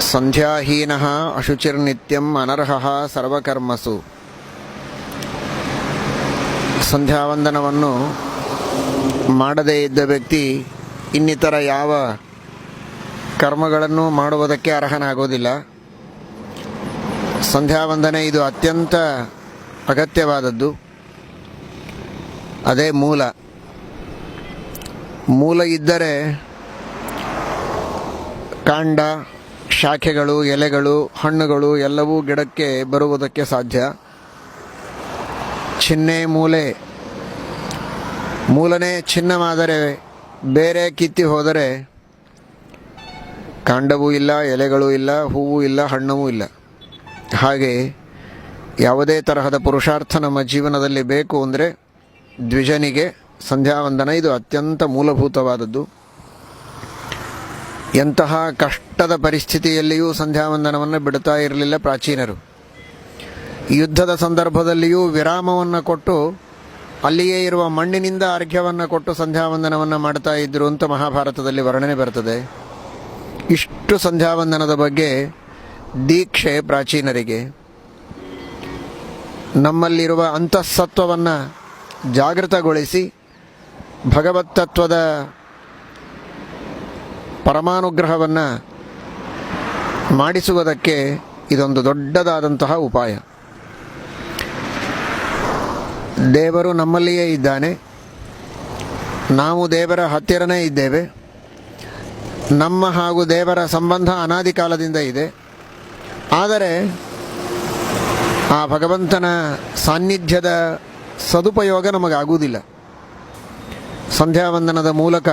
ಸಂಧ್ಯಾಹೀನ ಅಶುಚಿರ್ನಿತ್ಯಂ ಅನರ್ಹ ಸರ್ವಕರ್ಮಸು. ಸಂಧ್ಯಾವಂದನವನ್ನು ಮಾಡದೇ ಇದ್ದ ವ್ಯಕ್ತಿ ಇನ್ನಿತರ ಯಾವ ಕರ್ಮಗಳನ್ನು ಮಾಡುವುದಕ್ಕೆ ಅರ್ಹನಾಗೋದಿಲ್ಲ. ಸಂಧ್ಯಾವಂದನೆ ಇದು ಅತ್ಯಂತ ಅಗತ್ಯವಾದದ್ದು. ಅದೇ ಮೂಲ. ಮೂಲ ಇದ್ದರೆ ಕಾಂಡ ಶಾಖೆಗಳು, ಎಲೆಗಳು, ಹಣ್ಣುಗಳು ಎಲ್ಲವೂ ಗಿಡಕ್ಕೆ ಬರುವುದಕ್ಕೆ ಸಾಧ್ಯ. ಚಿಹ್ನೆ ಮೂಲೆ. ಮೂಲನೇ ಚಿನ್ನವಾದರೆ ಬೇರೆ ಕಿತ್ತಿ ಹೋದರೆ ಕಾಂಡವೂ ಇಲ್ಲ, ಎಲೆಗಳು ಇಲ್ಲ, ಹೂವು ಇಲ್ಲ, ಹಣ್ಣವೂ ಇಲ್ಲ. ಹಾಗೆ ಯಾವುದೇ ತರಹದ ಪುರುಷಾರ್ಥ ನಮ್ಮ ಜೀವನದಲ್ಲಿ ಬೇಕು ಅಂದರೆ ದ್ವಿಜನಿಗೆ ಸಂಧ್ಯಾವಂದನ ಇದು ಅತ್ಯಂತ ಮೂಲಭೂತವಾದದ್ದು. ಎಂತಹ ಕಷ್ಟದ ಪರಿಸ್ಥಿತಿಯಲ್ಲಿಯೂ ಸಂಧ್ಯಾವಂದನವನ್ನು ಬಿಡುತ್ತಾ ಇರಲಿಲ್ಲ ಪ್ರಾಚೀನರು. ಯುದ್ಧದ ಸಂದರ್ಭದಲ್ಲಿಯೂ ವಿರಾಮವನ್ನು ಕೊಟ್ಟು, ಅಲ್ಲಿಯೇ ಇರುವ ಮಣ್ಣಿನಿಂದ ಅರ್ಘ್ಯವನ್ನು ಕೊಟ್ಟು ಸಂಧ್ಯಾವಂದನವನ್ನು ಮಾಡ್ತಾ ಇದ್ದರು ಅಂತ ಮಹಾಭಾರತದಲ್ಲಿ ವರ್ಣನೆ ಬರ್ತದೆ. ಇಷ್ಟು ಸಂಧ್ಯಾವಂದನದ ಬಗ್ಗೆ ದೀಕ್ಷೆ ಪ್ರಾಚೀನರಿಗೆ. ನಮ್ಮಲ್ಲಿರುವ ಅಂತಃಸತ್ವವನ್ನು ಜಾಗೃತಗೊಳಿಸಿ ಭಗವತ್ ತತ್ವದ ಪರಮಾನುಗ್ರಹವನ್ನು ಮಾಡಿಸುವುದಕ್ಕೆ ಇದೊಂದು ದೊಡ್ಡದಾದಂತಹ ಉಪಾಯ. ದೇವರು ನಮ್ಮಲ್ಲಿಯೇ ಇದ್ದಾನೆ. ನಾವು ದೇವರ ಹತ್ತಿರನೇ ಇದ್ದೇವೆ. ನಮ್ಮ ಹಾಗೂ ದೇವರ ಸಂಬಂಧ ಅನಾದಿ ಕಾಲದಿಂದ ಇದೆ. ಆದರೆ ಆ ಭಗವಂತನ ಸಾನ್ನಿಧ್ಯದ ಸದುಪಯೋಗ ನಮಗಾಗುವುದಿಲ್ಲ. ಸಂಧ್ಯಾವಂದನದ ಮೂಲಕ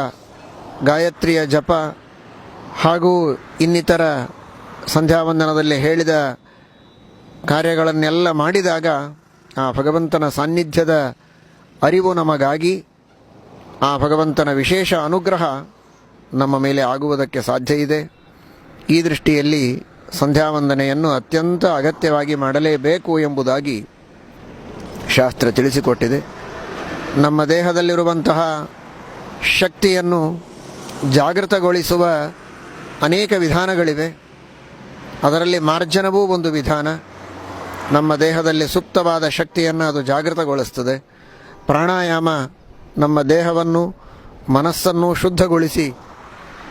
ಗಾಯತ್ರಿಯ ಜಪ ಹಾಗೂ ಇನ್ನಿತರ ಸಂಧ್ಯಾವಂದನದಲ್ಲಿ ಹೇಳಿದ ಕಾರ್ಯಗಳನ್ನೆಲ್ಲ ಮಾಡಿದಾಗ ಆ ಭಗವಂತನ ಸಾನ್ನಿಧ್ಯದ ಅರಿವು ನಮಗಾಗಿ ಆ ಭಗವಂತನ ವಿಶೇಷ ಅನುಗ್ರಹ ನಮ್ಮ ಮೇಲೆ ಆಗುವುದಕ್ಕೆ ಸಾಧ್ಯ ಇದೆ. ಈ ದೃಷ್ಟಿಯಲ್ಲಿ ಸಂಧ್ಯಾವಂದನೆಯನ್ನು ಅತ್ಯಂತ ಅಗತ್ಯವಾಗಿ ಮಾಡಲೇಬೇಕು ಎಂಬುದಾಗಿ ಶಾಸ್ತ್ರ ತಿಳಿಸಿಕೊಟ್ಟಿದೆ. ನಮ್ಮ ದೇಹದಲ್ಲಿರುವಂತಹ ಶಕ್ತಿಯನ್ನು ಜಾಗೃತಗೊಳಿಸುವ ಅನೇಕ ವಿಧಾನಗಳಿವೆ. ಅದರಲ್ಲಿ ಮಾರ್ಜನವೂ ಒಂದು ವಿಧಾನ. ನಮ್ಮ ದೇಹದಲ್ಲಿ ಸುಪ್ತವಾದ ಶಕ್ತಿಯನ್ನು ಅದು ಜಾಗೃತಗೊಳಿಸ್ತದೆ. ಪ್ರಾಣಾಯಾಮ ನಮ್ಮ ದೇಹವನ್ನು, ಮನಸ್ಸನ್ನು ಶುದ್ಧಗೊಳಿಸಿ,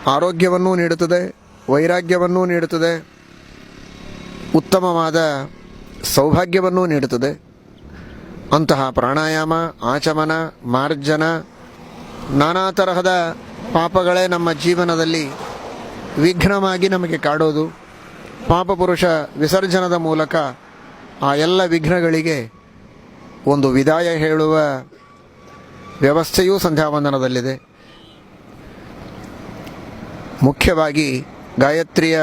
ಆರೋಗ್ಯವನ್ನೂ ನೀಡುತ್ತದೆ, ವೈರಾಗ್ಯವನ್ನೂ ನೀಡುತ್ತದೆ, ಉತ್ತಮವಾದ ಸೌಭಾಗ್ಯವನ್ನೂ ನೀಡುತ್ತದೆ. ಅಂತಹ ಪ್ರಾಣಾಯಾಮ, ಆಚಮನ, ಮಾರ್ಜನ, ನಾನಾ ತರಹದ ಪಾಪಗಳೇ ನಮ್ಮ ಜೀವನದಲ್ಲಿ ವಿಘ್ನವಾಗಿ ನಮಗೆ ಕಾಡೋದು. ಪಾಪಪುರುಷ ವಿಸರ್ಜನದ ಮೂಲಕ ಆ ಎಲ್ಲ ವಿಘ್ನಗಳಿಗೆ ಒಂದು ವಿದಾಯ ಹೇಳುವ ವ್ಯವಸ್ಥೆಯೂ ಸಂಧ್ಯಾವಂದನದಲ್ಲಿದೆ. ಮುಖ್ಯವಾಗಿ ಗಾಯತ್ರಿಯ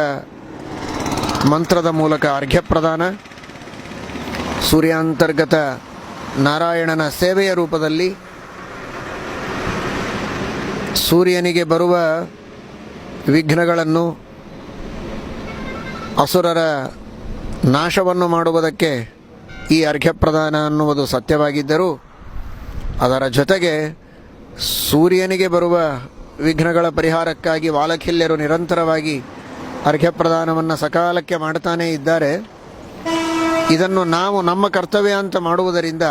ಮಂತ್ರದ ಮೂಲಕ ಅರ್ಘ್ಯ ಪ್ರದಾನ, ಸೂರ್ಯಾಂತರ್ಗತ ನಾರಾಯಣನ ಸೇವೆಯ ರೂಪದಲ್ಲಿ ಸೂರ್ಯನಿಗೆ ಬರುವ ವಿಘ್ನಗಳನ್ನು, ಅಸುರರ ನಾಶವನ್ನು ಮಾಡುವುದಕ್ಕೆ ಈ ಅರ್ಘ್ಯಪ್ರದಾನ ಅನ್ನುವುದು ಸತ್ಯವಾಗಿದ್ದರೂ, ಅದರ ಜೊತೆಗೆ ಸೂರ್ಯನಿಗೆ ಬರುವ ವಿಘ್ನಗಳ ಪರಿಹಾರಕ್ಕಾಗಿ ವಾಲಖಿಲ್ಯರು ನಿರಂತರವಾಗಿ ಅರ್ಘ್ಯಪ್ರದಾನವನ್ನು ಸಕಾಲಕ್ಕೆ ಮಾಡ್ತಾನೇ ಇದ್ದಾರೆ. ಇದನ್ನು ನಾವು ನಮ್ಮ ಕರ್ತವ್ಯ ಅಂತ ಮಾಡುವುದರಿಂದ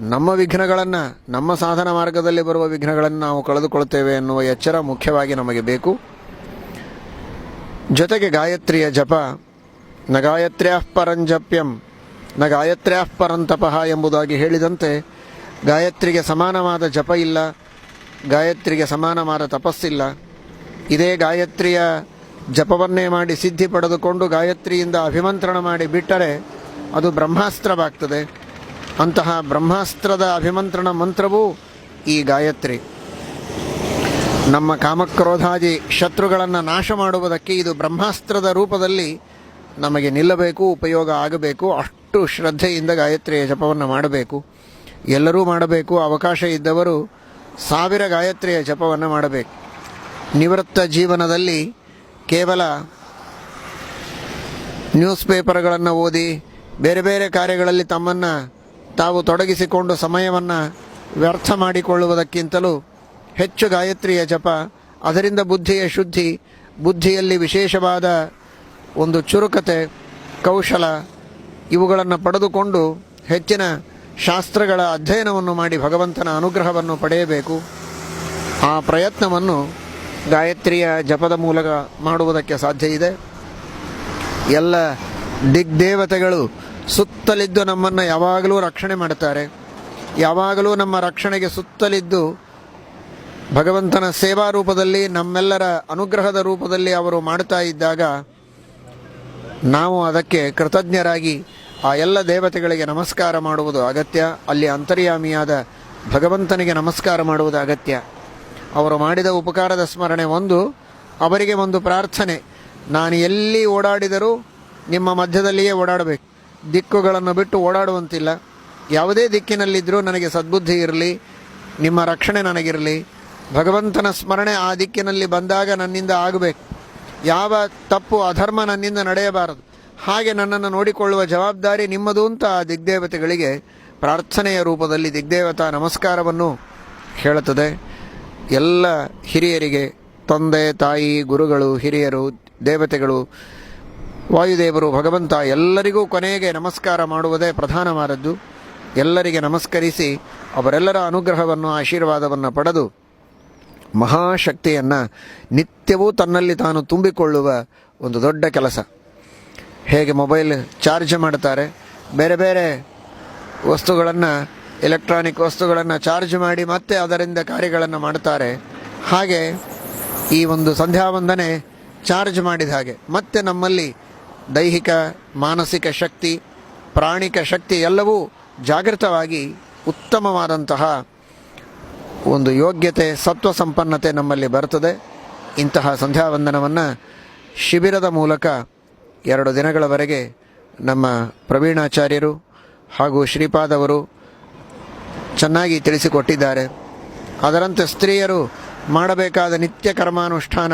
ನಮ್ಮ ವಿಘ್ನಗಳನ್ನು, ನಮ್ಮ ಸಾಧನ ಮಾರ್ಗದಲ್ಲಿ ಬರುವ ವಿಘ್ನಗಳನ್ನು ನಾವು ಕಳೆದುಕೊಳ್ತೇವೆ ಎನ್ನುವ ಎಚ್ಚರ ಮುಖ್ಯವಾಗಿ ನಮಗೆ ಬೇಕು. ಜೊತೆಗೆ ಗಾಯತ್ರಿಯ ಜಪ, ನ ಗಾಯತ್ರ್ಯಾಃ ಪರಂಜಪ್ಯಂ ನ ಗಾಯತ್ರ್ಯಾಃ ಪರಂತಪಃ ಎಂಬುದಾಗಿ ಹೇಳಿದಂತೆ ಗಾಯತ್ರಿಗೆ ಸಮಾನವಾದ ಜಪ ಇಲ್ಲ, ಗಾಯತ್ರಿಗೆ ಸಮಾನವಾದ ತಪಸ್ಸಿಲ್ಲ. ಇದೇ ಗಾಯತ್ರಿಯ ಜಪವನ್ನೇ ಮಾಡಿ ಸಿದ್ಧಿ ಪಡೆದುಕೊಂಡು ಗಾಯತ್ರಿಯಿಂದ ಅಭಿಮಂತ್ರಣ ಮಾಡಿ ಬಿಟ್ಟರೆ ಅದು ಬ್ರಹ್ಮಾಸ್ತ್ರವಾಗ್ತದೆ. ಅಂತಹ ಬ್ರಹ್ಮಾಸ್ತ್ರದ ಅಭಿಮಂತ್ರಣ ಮಂತ್ರವೂ ಈ ಗಾಯತ್ರಿ. ನಮ್ಮ ಕಾಮಕ್ರೋಧಾದಿ ಶತ್ರುಗಳನ್ನು ನಾಶ ಮಾಡುವುದಕ್ಕೆ ಇದು ಬ್ರಹ್ಮಾಸ್ತ್ರದ ರೂಪದಲ್ಲಿ ನಮಗೆ ನಿಲ್ಲಬೇಕು, ಉಪಯೋಗ ಆಗಬೇಕು, ಅಷ್ಟು ಶ್ರದ್ಧೆಯಿಂದ ಗಾಯತ್ರಿಯ ಜಪವನ್ನು ಮಾಡಬೇಕು. ಎಲ್ಲರೂ ಮಾಡಬೇಕು, ಅವಕಾಶ ಇದ್ದವರು ಸಾವಿರ ಗಾಯತ್ರಿಯ ಜಪವನ್ನು ಮಾಡಬೇಕು. ನಿವೃತ್ತ ಜೀವನದಲ್ಲಿ ಕೇವಲ ನ್ಯೂಸ್ ಪೇಪರ್ಗಳನ್ನು ಓದಿ, ಬೇರೆ ಬೇರೆ ಕಾರ್ಯಗಳಲ್ಲಿ ತಮ್ಮನ್ನು ತಾವು ತೊಡಗಿಸಿಕೊಂಡು ಸಮಯವನ್ನು ವ್ಯರ್ಥ ಮಾಡಿಕೊಳ್ಳುವುದಕ್ಕಿಂತಲೂ ಹೆಚ್ಚು ಗಾಯತ್ರಿಯ ಜಪ, ಅದರಿಂದ ಬುದ್ಧಿಯ ಶುದ್ಧಿ, ಬುದ್ಧಿಯಲ್ಲಿ ವಿಶೇಷವಾದ ಒಂದು ಚುರುಕತೆ, ಕೌಶಲ, ಇವುಗಳನ್ನು ಪಡೆದುಕೊಂಡು ಹೆಚ್ಚಿನ ಶಾಸ್ತ್ರಗಳ ಅಧ್ಯಯನವನ್ನು ಮಾಡಿ ಭಗವಂತನ ಅನುಗ್ರಹವನ್ನು ಪಡೆಯಬೇಕು. ಆ ಪ್ರಯತ್ನವನ್ನು ಗಾಯತ್ರಿಯ ಜಪದ ಮೂಲಕ ಮಾಡುವುದಕ್ಕೆ ಸಾಧ್ಯ ಇದೆ. ಎಲ್ಲ ದಿಗ್ದೇವತೆಗಳು ಸುತ್ತಲಿದ್ದು ನಮ್ಮನ್ನು ಯಾವಾಗಲೂ ರಕ್ಷಣೆ ಮಾಡುತ್ತಾರೆ. ಯಾವಾಗಲೂ ನಮ್ಮ ರಕ್ಷಣೆಗೆ ಸುತ್ತಲಿದ್ದು ಭಗವಂತನ ಸೇವಾ ರೂಪದಲ್ಲಿ, ನಮ್ಮೆಲ್ಲರ ಅನುಗ್ರಹದ ರೂಪದಲ್ಲಿ ಅವರು ಮಾಡ್ತಾ ಇದ್ದಾಗ ನಾವು ಅದಕ್ಕೆ ಕೃತಜ್ಞರಾಗಿ ಆ ಎಲ್ಲ ದೇವತೆಗಳಿಗೆ ನಮಸ್ಕಾರ ಮಾಡುವುದು ಅಗತ್ಯ. ಅಲ್ಲಿ ಅಂತರ್ಯಾಮಿಯಾದ ಭಗವಂತನಿಗೆ ನಮಸ್ಕಾರ ಮಾಡುವುದು ಅಗತ್ಯ. ಅವರು ಮಾಡಿದ ಉಪಕಾರದ ಸ್ಮರಣೆ ಒಂದು. ಅವರಿಗೆ ಒಂದು ಪ್ರಾರ್ಥನೆ. ನಾನು ಎಲ್ಲಿ ಓಡಾಡಿದರೂ ನಿಮ್ಮ ಮಧ್ಯದಲ್ಲಿಯೇ ಓಡಾಡಬೇಕು. ದಿಕ್ಕುಗಳನ್ನು ಬಿಟ್ಟು ಓಡಾಡುವಂತಿಲ್ಲ. ಯಾವುದೇ ದಿಕ್ಕಿನಲ್ಲಿದ್ದರೂ ನನಗೆ ಸದ್ಬುದ್ಧಿ ಇರಲಿ, ನಿಮ್ಮ ರಕ್ಷಣೆ ನನಗಿರಲಿ. ಭಗವಂತನ ಸ್ಮರಣೆ ಆ ದಿಕ್ಕಿನಲ್ಲಿ ಬಂದಾಗ ನನ್ನಿಂದ ಆಗಬೇಕು. ಯಾವ ತಪ್ಪು ಅಧರ್ಮ ನನ್ನಿಂದ ನಡೆಯಬಾರದು. ಹಾಗೆ ನನ್ನನ್ನು ನೋಡಿಕೊಳ್ಳುವ ಜವಾಬ್ದಾರಿ ನಿಮ್ಮದು ಅಂತ ಆ ದಿಗ್ದೇವತೆಗಳಿಗೆ ಪ್ರಾರ್ಥನೆಯ ರೂಪದಲ್ಲಿ ದಿಗ್ದೇವತಾ ನಮಸ್ಕಾರವನ್ನು ಹೇಳುತ್ತದೆ. ಎಲ್ಲ ಹಿರಿಯರಿಗೆ, ತಂದೆ, ತಾಯಿ, ಗುರುಗಳು, ಹಿರಿಯರು, ದೇವತೆಗಳು ವಾಯುದೇವರು, ಭಗವಂತ, ಎಲ್ಲರಿಗೂ ಕೊನೆಗೆ ನಮಸ್ಕಾರ ಮಾಡುವುದೇ ಪ್ರಧಾನವಾದದ್ದು. ಎಲ್ಲರಿಗೆ ನಮಸ್ಕರಿಸಿ ಅವರೆಲ್ಲರ ಅನುಗ್ರಹವನ್ನು, ಆಶೀರ್ವಾದವನ್ನು ಪಡೆದು ಮಹಾಶಕ್ತಿಯನ್ನು ನಿತ್ಯವೂ ತನ್ನಲ್ಲಿ ತಾನು ತುಂಬಿಕೊಳ್ಳುವ ಒಂದು ದೊಡ್ಡ ಕೆಲಸ. ಹೇಗೆ ಮೊಬೈಲ್ ಚಾರ್ಜ್ ಮಾಡ್ತಾರೆ ಬೇರೆ ಬೇರೆ ವಸ್ತುಗಳನ್ನು, ಎಲೆಕ್ಟ್ರಾನಿಕ್ ವಸ್ತುಗಳನ್ನು ಚಾರ್ಜ್ ಮಾಡಿ ಮತ್ತೆ ಅದರಿಂದ ಕಾರ್ಯಗಳನ್ನು ಮಾಡ್ತಾರೆ ಹಾಗೆ ಈ ಒಂದು ಸಂಧ್ಯಾವಂದನೆ ಚಾರ್ಜ್ ಮಾಡಿದ ಹಾಗೆ ಮತ್ತೆ ನಮ್ಮಲ್ಲಿ ದೈಹಿಕ, ಮಾನಸಿಕ ಶಕ್ತಿ, ಪ್ರಾಣಿಕ ಶಕ್ತಿ ಎಲ್ಲವೂ ಜಾಗೃತವಾಗಿ ಉತ್ತಮವಾದಂತಹ ಒಂದು ಯೋಗ್ಯತೆ ಸತ್ವ ಸಂಪನ್ನತೆ ನಮ್ಮಲ್ಲಿ ಬರುತ್ತದೆ. ಇಂತಹ ಸಂಧ್ಯಾವಂದನವನ್ನು ಶಿಬಿರದ ಮೂಲಕ ಎರಡು ದಿನಗಳವರೆಗೆ ನಮ್ಮ ಪ್ರವೀಣಾಚಾರ್ಯರು ಹಾಗೂ ಶ್ರೀಪಾದವರು ಚೆನ್ನಾಗಿ ತಿಳಿಸಿಕೊಟ್ಟಿದ್ದಾರೆ. ಅದರಂತೆ ಸ್ತ್ರೀಯರು ಮಾಡಬೇಕಾದ ನಿತ್ಯ ಕರ್ಮಾನುಷ್ಠಾನ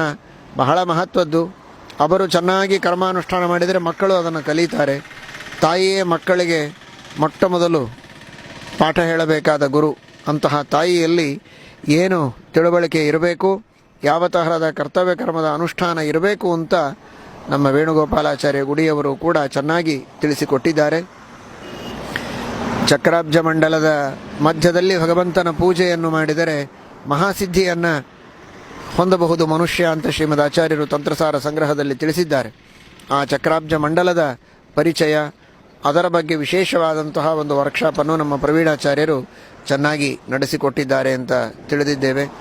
ಬಹಳ ಮಹತ್ವದ್ದು. ಅವರು ಚೆನ್ನಾಗಿ ಕರ್ಮಾನುಷ್ಠಾನ ಮಾಡಿದರೆ ಮಕ್ಕಳು ಅದನ್ನು ಕಲಿತಾರೆ. ತಾಯಿಯೇ ಮಕ್ಕಳಿಗೆ ಮೊಟ್ಟ ಮೊದಲು ಪಾಠ ಹೇಳಬೇಕಾದ ಗುರು. ಅಂತಹ ತಾಯಿಯಲ್ಲಿ ಏನು ತಿಳುವಳಿಕೆ ಇರಬೇಕು, ಯಾವ ತರಹದ ಕರ್ತವ್ಯ ಕರ್ಮದ ಅನುಷ್ಠಾನ ಇರಬೇಕು ಅಂತ ನಮ್ಮ ವೇಣುಗೋಪಾಲಾಚಾರ್ಯ ಗುಡಿಯವರು ಕೂಡ ಚೆನ್ನಾಗಿ ತಿಳಿಸಿಕೊಟ್ಟಿದ್ದಾರೆ. ಚಕ್ರಾಬ್ಜ ಮಂಡಲದ ಮಧ್ಯದಲ್ಲಿ ಭಗವಂತನ ಪೂಜೆಯನ್ನು ಮಾಡಿದರೆ ಮಹಾಸಿದ್ಧಿಯನ್ನು ಹೊಂದಬಹುದು ಮನುಷ್ಯ ಅಂತ ಶ್ರೀಮದ್ ಆಚಾರ್ಯರು ತಂತ್ರಸಾರ ಸಂಗ್ರಹದಲ್ಲಿ ತಿಳಿಸಿದ್ದಾರೆ. ಆ ಚಕ್ರಾಬ್ಜ ಮಂಡಲದ ಪರಿಚಯ, ಅದರ ಬಗ್ಗೆ ವಿಶೇಷವಾದಂತಹ ಒಂದು ವರ್ಕ್ಶಾಪನ್ನು ನಮ್ಮ ಪ್ರವೀಣಾಚಾರ್ಯರು ಚೆನ್ನಾಗಿ ನಡೆಸಿಕೊಟ್ಟಿದ್ದಾರೆ ಅಂತ ತಿಳಿದಿದ್ದೇವೆ.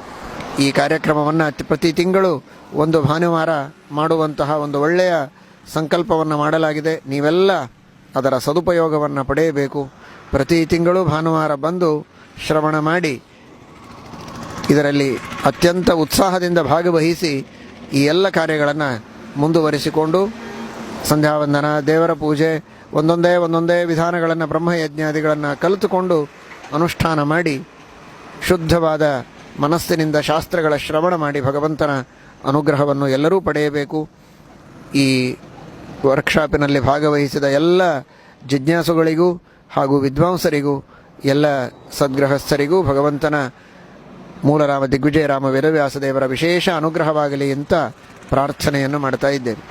ಈ ಕಾರ್ಯಕ್ರಮವನ್ನು ಪ್ರತಿ ತಿಂಗಳು ಒಂದು ಭಾನುವಾರ ಮಾಡುವಂತಹ ಒಂದು ಒಳ್ಳೆಯ ಸಂಕಲ್ಪವನ್ನು ಮಾಡಲಾಗಿದೆ. ನೀವೆಲ್ಲ ಅದರ ಸದುಪಯೋಗವನ್ನು ಪಡೆಯಬೇಕು. ಪ್ರತಿ ತಿಂಗಳು ಭಾನುವಾರ ಬಂದು ಶ್ರವಣ ಮಾಡಿ ಇದರಲ್ಲಿ ಅತ್ಯಂತ ಉತ್ಸಾಹದಿಂದ ಭಾಗವಹಿಸಿ ಈ ಎಲ್ಲ ಕಾರ್ಯಗಳನ್ನು ಮುಂದುವರಿಸಿಕೊಂಡು ಸಂಧ್ಯಾವಂದನ, ದೇವರ ಪೂಜೆ, ಒಂದೊಂದೇ ಒಂದೊಂದೇ ವಿಧಾನಗಳನ್ನು ಬ್ರಹ್ಮಯಜ್ಞಾದಿಗಳನ್ನು ಕಲಿತುಕೊಂಡು ಅನುಷ್ಠಾನ ಮಾಡಿ ಶುದ್ಧವಾದ ಮನಸ್ಸಿನಿಂದ ಶಾಸ್ತ್ರಗಳ ಶ್ರವಣ ಮಾಡಿ ಭಗವಂತನ ಅನುಗ್ರಹವನ್ನು ಎಲ್ಲರೂ ಪಡೆಯಬೇಕು. ಈ ವರ್ಕ್ಶಾಪಿನಲ್ಲಿ ಭಾಗವಹಿಸಿದ ಎಲ್ಲ ಜಿಜ್ಞಾಸುಗಳಿಗೂ ಹಾಗೂ ವಿದ್ವಾಂಸರಿಗೂ, ಎಲ್ಲ ಸದ್ಗ್ರಹಸ್ಥರಿಗೂ ಭಗವಂತನ ಮೂಲರಾಮ ದಿಗ್ವಿಜಯರಾಮ ವೇದವ್ಯಾಸದೇವರ ವಿಶೇಷ ಅನುಗ್ರಹವಾಗಲಿ ಅಂತ ಪ್ರಾರ್ಥನೆಯನ್ನು ಮಾಡ್ತಾ ಇದ್ದೇವೆ.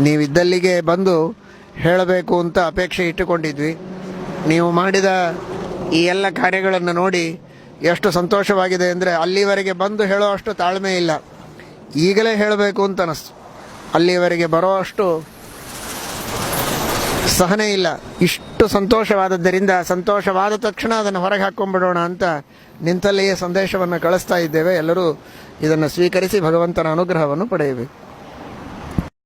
ನೀವಿದ್ದಲ್ಲಿಗೆ ಬಂದು ಹೇಳಬೇಕು ಅಂತ ಅಪೇಕ್ಷೆ ಇಟ್ಟುಕೊಂಡಿದ್ವಿ. ನೀವು ಮಾಡಿದ ಈ ಎಲ್ಲ ಕಾರ್ಯಗಳನ್ನು ನೋಡಿ ಎಷ್ಟು ಸಂತೋಷವಾಗಿದೆ ಅಂದರೆ ಅಲ್ಲಿವರೆಗೆ ಬಂದು ಹೇಳೋ ಅಷ್ಟು ತಾಳ್ಮೆ ಇಲ್ಲ. ಈಗಲೇ ಹೇಳಬೇಕು ಅಂತ ಅನಿಸ್ತು ಅಲ್ಲಿವರೆಗೆ ಬರೋ ಅಷ್ಟು ಸಹನೆ ಇಲ್ಲ. ಇಷ್ಟು ಸಂತೋಷವಾದದ್ದರಿಂದ ಸಂತೋಷವಾದ ತಕ್ಷಣ ಅದನ್ನು ಹೊರಗೆ ಹಾಕ್ಕೊಂಡ್ಬಿಡೋಣ ಅಂತ ನಿಂತಲ್ಲಿಯೇ ಸಂದೇಶವನ್ನು ಕಳಿಸ್ತಾ ಇದ್ದೇವೆ. ಎಲ್ಲರೂ ಇದನ್ನು ಸ್ವೀಕರಿಸಿ ಭಗವಂತನ ಅನುಗ್ರಹವನ್ನು ಪಡೆಯಬೇಕು.